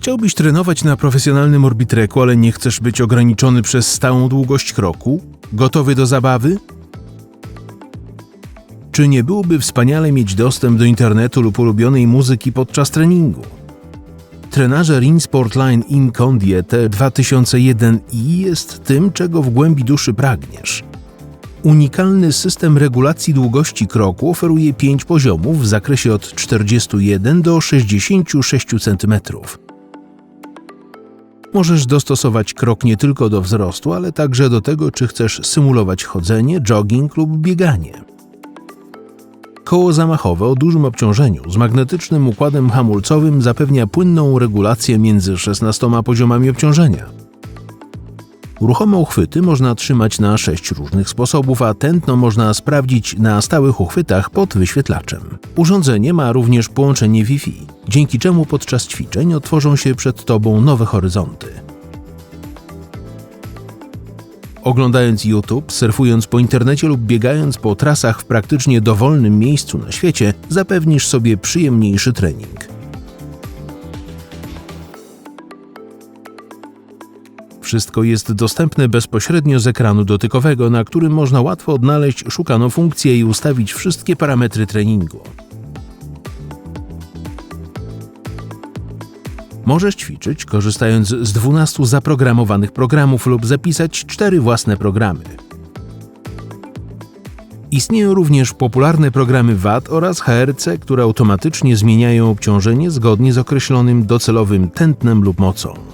Chciałbyś trenować na profesjonalnym orbitreku, ale nie chcesz być ograniczony przez stałą długość kroku? Gotowy do zabawy? Czy nie byłoby wspaniale mieć dostęp do internetu lub ulubionej muzyki podczas treningu? Trenażer InSportline Incondie T2001i jest tym, czego w głębi duszy pragniesz. Unikalny system regulacji długości kroku oferuje 5 poziomów w zakresie od 41 do 66 cm. Możesz dostosować krok nie tylko do wzrostu, ale także do tego, czy chcesz symulować chodzenie, jogging lub bieganie. Koło zamachowe o dużym obciążeniu z magnetycznym układem hamulcowym zapewnia płynną regulację między 16 poziomami obciążenia. Ruchome uchwyty można trzymać na 6 różnych sposobów, a tętno można sprawdzić na stałych uchwytach pod wyświetlaczem. Urządzenie ma również połączenie Wi-Fi, dzięki czemu podczas ćwiczeń otworzą się przed Tobą nowe horyzonty. Oglądając YouTube, surfując po internecie lub biegając po trasach w praktycznie dowolnym miejscu na świecie, zapewnisz sobie przyjemniejszy trening. Wszystko jest dostępne bezpośrednio z ekranu dotykowego, na którym można łatwo odnaleźć szukaną funkcję i ustawić wszystkie parametry treningu. Możesz ćwiczyć korzystając z 12 zaprogramowanych programów lub zapisać 4 własne programy. Istnieją również popularne programy VAT oraz HRC, które automatycznie zmieniają obciążenie zgodnie z określonym docelowym tętnem lub mocą.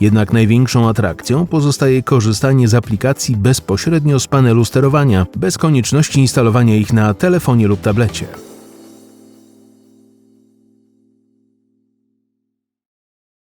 Jednak największą atrakcją pozostaje korzystanie z aplikacji bezpośrednio z panelu sterowania, bez konieczności instalowania ich na telefonie lub tablecie.